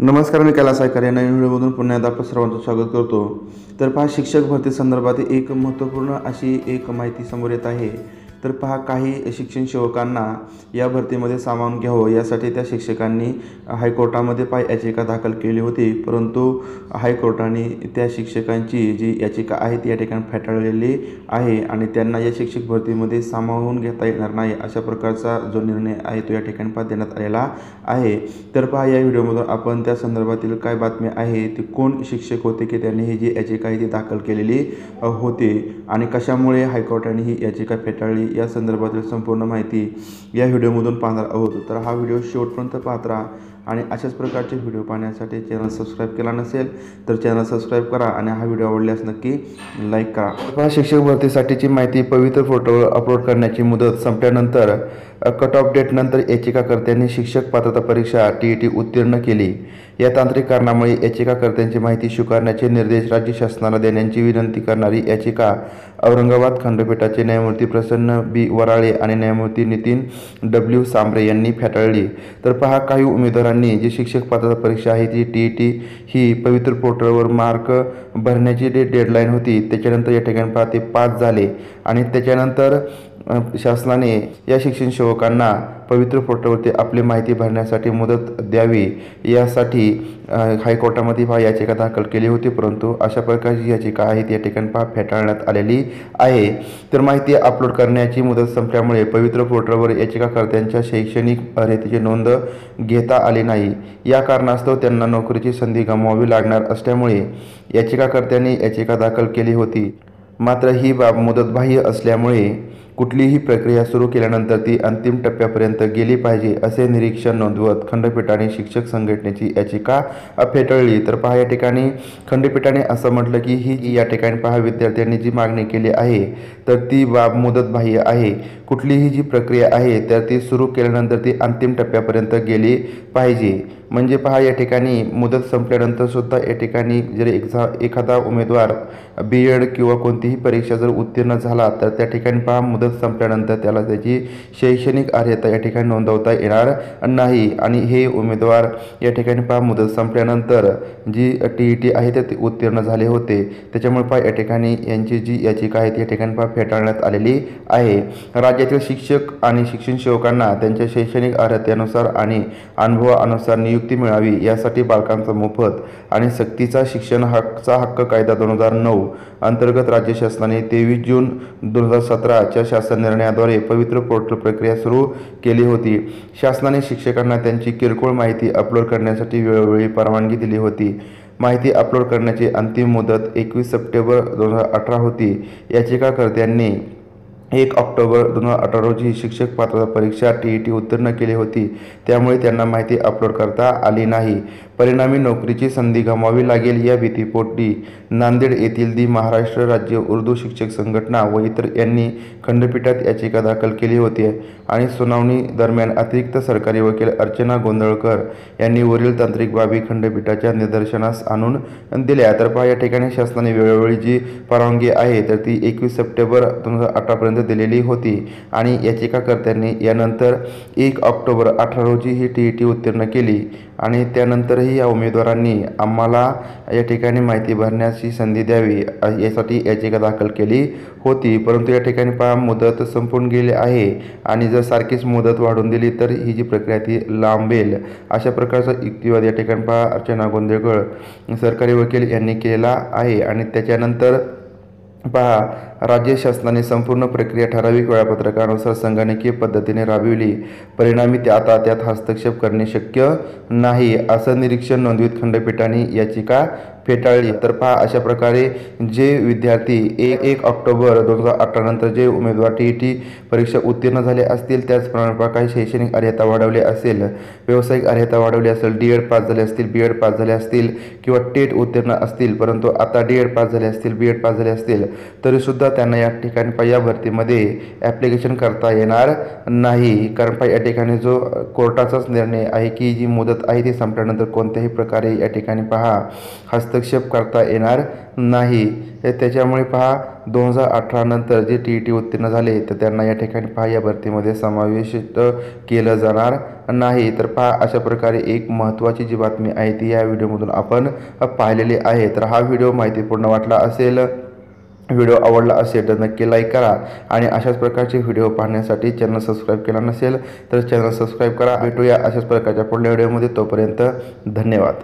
नमस्कार मी कैलास आयकर. या नवीन व्हिडिओमधून पुन्हा एकदा आपण सर्वांचं स्वागत करतो. तर पहा शिक्षक भरती संदर्भात एक महत्त्वपूर्ण अशी एक माहिती समोर येत आहे. तर पहा काही शिक्षण सेवकांना या भरतीमध्ये सामावून घ्यावं. यासाठी त्या शिक्षकांनी हायकोर्टामध्ये पाय याचिका दाखल केली होती. परंतु हायकोर्टाने त्या शिक्षकांची जी याचिका आहे ती या ठिकाणी फेटाळलेली आहे आणि त्यांना या शिक्षक भरतीमध्ये सामावून घेता येणार नाही अशा प्रकारचा जो निर्णय आहे तो या ठिकाणी पहा देण्यात आलेला आहे. तर पहा या व्हिडिओमधून आपण त्या संदर्भातील काय बातमी आहे ती कोण शिक्षक होते की त्यांनी ही जी याचिका आहे ती दाखल केलेली होती आणि कशामुळे हायकोर्टाने ही याचिका फेटाळली या संदर्भातील संपूर्ण माहिती या व्हिडिओमधून पाहणार आहोत. तर हा व्हिडिओ शेवटपर्यंत पाहत राहा. आणि अशाच प्रकारचे व्हिडिओ पाहण्यासाठी चॅनल सबस्क्राईब केला नसेल तर चॅनल सबस्क्राईब करा आणि हा व्हिडिओ आवडल्यास नक्की लाईक करा. पहा शिक्षक भरतीसाठीची माहिती पवित्र फोटोवर अपलोड करण्याची मुदत संपल्यानंतर कट ऑफ डेटनंतर याचिकाकर्त्यांनी शिक्षक पात्रता परीक्षा टी ई टी उत्तीर्ण केली. या तांत्रिक कारणामुळे याचिकाकर्त्यांची माहिती स्वीकारण्याचे निर्देश राज्य शासनाला देण्याची विनंती करणारी याचिका औरंगाबाद खंडपीठाचे न्यायमूर्ती प्रसन्न बी वराळे आणि न्यायमूर्ती नितीन डब्ल्यू सांबरे यांनी फेटाळली. तर पहा काही उमेदवारांनी जी शिक्षक पात्रता परीक्षा आहे ती टी ई टी ही पवित्र पोर्टलवर मार्क भरण्याची जी डेडलाईन होती त्याच्यानंतर या ठिकाणी पहा ते पाच झाले. आणि त्याच्यानंतर शासनाने या शिक्षण सेवकांना पवित्र पोर्टलवरती आपली माहिती भरण्यासाठी मुदत द्यावी यासाठी हायकोर्टामध्ये पहा याचिका दाखल केली होती परंतु अशा प्रकारची याचिका आहे या ठिकाणी पहा फेटाळण्यात आलेली आहे. तर माहिती अपलोड करण्याची मुदत संपल्यामुळे पवित्र पोर्टलवर याचिकाकर्त्यांच्या शैक्षणिक अर्हतेची नोंद घेता आली नाही. या कारणास्तव त्यांना नोकरीची संधी गमवावी लागणार असल्यामुळे याचिकाकर्त्यांनी याचिका दाखल केली होती. मात्र ही बाब मुदतबाह्य असल्यामुळे कुठलीही प्रक्रिया सुरू केल्यानंतर ती अंतिम टप्प्यापर्यंत गेली पाहिजे असे निरीक्षण नोंदवत खंडपीठाने शिक्षक संघटनेची याचिका फेटाळली. तर पहा या ठिकाणी खंडपीठाने असं म्हटलं की ही या ठिकाणी पहा विद्यार्थ्यांनी जी मागणी केली आहे तर ती बाब मुदतबाह्य आहे. कुठलीही जी प्रक्रिया आहे तर ती सुरू केल्यानंतर ती अंतिम टप्प्यापर्यंत गेली पाहिजे. म्हणजे पहा या ठिकाणी मुदत संपल्यानंतरसुद्धा या ठिकाणी जर एक्झा एखादा उमेदवार बी एड किंवा कोणतीही परीक्षा जर उत्तीर्ण झाला तर त्या ठिकाणी पहा मुदत संपल्यानंतर त्याला त्याची शैक्षणिक अर्हता या ठिकाणी नोंदवता येणार नाही. आणि हे उमेदवार या ठिकाणी पहा मुदत संपल्यानंतर जी टी ई टी आहे ते उत्तीर्ण झाले होते. त्याच्यामुळे पहा या ठिकाणी यांची जी याचिका आहे ती या ठिकाणी पहा फेटाळण्यात आलेली आहे. राज्यातील शिक्षक आणि शिक्षण सेवकांना त्यांच्या शैक्षणिक अर्हतेनुसार आणि अनुभवानुसार नियुक्त नियुक्ती मिळावी यासाठी बालकांचा मोफत आणि सक्तीचा शिक्षण हक्कचा हक्क कायदा दोन हजार नऊ अंतर्गत राज्य शासनाने तेवीस जून दोन हजार सतराच्या शासन निर्णयाद्वारे पवित्र पोर्टल प्रक्रिया सुरू केली होती. शासनाने शिक्षकांना त्यांची किरकोळ माहिती अपलोड करण्यासाठी वेळोवेळी परवानगी दिली होती. माहिती अपलोड करण्याची अंतिम मुदत एकवीस सप्टेंबर दोन हजार अठरा होती. याचिकाकर्त्यांनी एक ऑक्टोबर दोन हजार अठरा रोजी शिक्षक पात्रता परीक्षा टी ई टी उत्तीर्ण केली होती. त्यामुळे त्यांना माहिती अपलोड करता आली नाही. परिणामी नोकरीची संधी गमावी लागेल या भीतीपोटी नांदेड येथील दी महाराष्ट्र राज्य उर्दू शिक्षक संघटना व इतर यांनी खंडपीठात याचिका दाखल केली होती आणि सुनावणी दरम्यान अतिरिक्त सरकारी वकील अर्चना गोंधळकर यांनी वरील तांत्रिक बाबी खंडपीठाच्या निदर्शनास आणून दिल्या. तर पहा या ठिकाणी शासनाने वेळोवेळी जी परवानगी आहे तर ती एकवीस सप्टेंबर दोन हजार अठरापर्यंत दिलेली होती आणि याचिकाकर्त्यांनी यानंतर एक ऑक्टोबर अठरा रोजी ही टी ई टी उत्तीर्ण केली आणि त्यानंतरही या उमेदवारांनी आम्हाला या ठिकाणी माहिती भरण्याची संधी द्यावी यासाठी याचिका दाखल केली होती. परंतु या ठिकाणी पहा मुदत संपून गेली आहे आणि जर सारखीच मुदत वाढून दिली तर ही जी प्रक्रिया ती लांबेल अशा प्रकारचा युक्तिवाद या ठिकाणी पहा अर्चना गोंदेकर सरकारी वकील यांनी केलेला आहे आणि त्याच्यानंतर पहा राज्य शासनाने संपूर्ण प्रक्रिया ठराविक वेळापत्रकानुसार संगणकीय पद्धतीने राबविली. परिणामी ते आता त्यात हस्तक्षेप करणे शक्य नाही असं निरीक्षण नोंदवित खंडपीठाने याचिका फेटाळली. तर पहा अशा प्रकारे जे विद्यार्थी एक एक ऑक्टोबर दोन हजार अठरा नंतर जे उमेदवार टी ई टी परीक्षा उत्तीर्ण झाले असतील त्याचप्रमाणे काही शैक्षणिक अर्हता वाढवली असेल व्यावसायिक अर्हता वाढवली असेल डी एड पास झाले असतील बी एड पास झाले असतील किंवा टेट उत्तीर्ण असतील परंतु आता डी एड पास झाले असतील बी एड पास झाले असतील तरीसुद्धा त्यांना या ठिकाणी पहा या भरतीमध्ये ॲप्लिकेशन करता येणार नाही. कारण पहा या ठिकाणी जो कोर्टाचाच निर्णय आहे की जी मुदत आहे ती संपल्यानंतर कोणत्याही प्रकारे या ठिकाणी पहा हस्तक्षेप करता येणार नाही. त्याच्यामुळे पहा दोन हजार अठरा नंतर जे टी ई टी उत्तीर्ण झाले तर त्यांना या ठिकाणी पहा या भरतीमध्ये समावेशित केलं जाणार नाही. तर पहा अशा प्रकारे एक महत्त्वाची जी बातमी आहे ती या व्हिडिओमधून आपण पाहिलेली आहे. तर हा व्हिडिओ माहितीपूर्ण वाटला असेल व्हिडिओ आवडला असेल तर नक्की लाईक करा. आणि अशाच प्रकारचे व्हिडिओ पाहण्यासाठी चॅनल सबस्क्राईब केला नसेल तर चॅनल सबस्क्राईब करा. भेटूया अशाच प्रकारच्या पुढल्या व्हिडिओमध्ये तोपर्यंत धन्यवाद.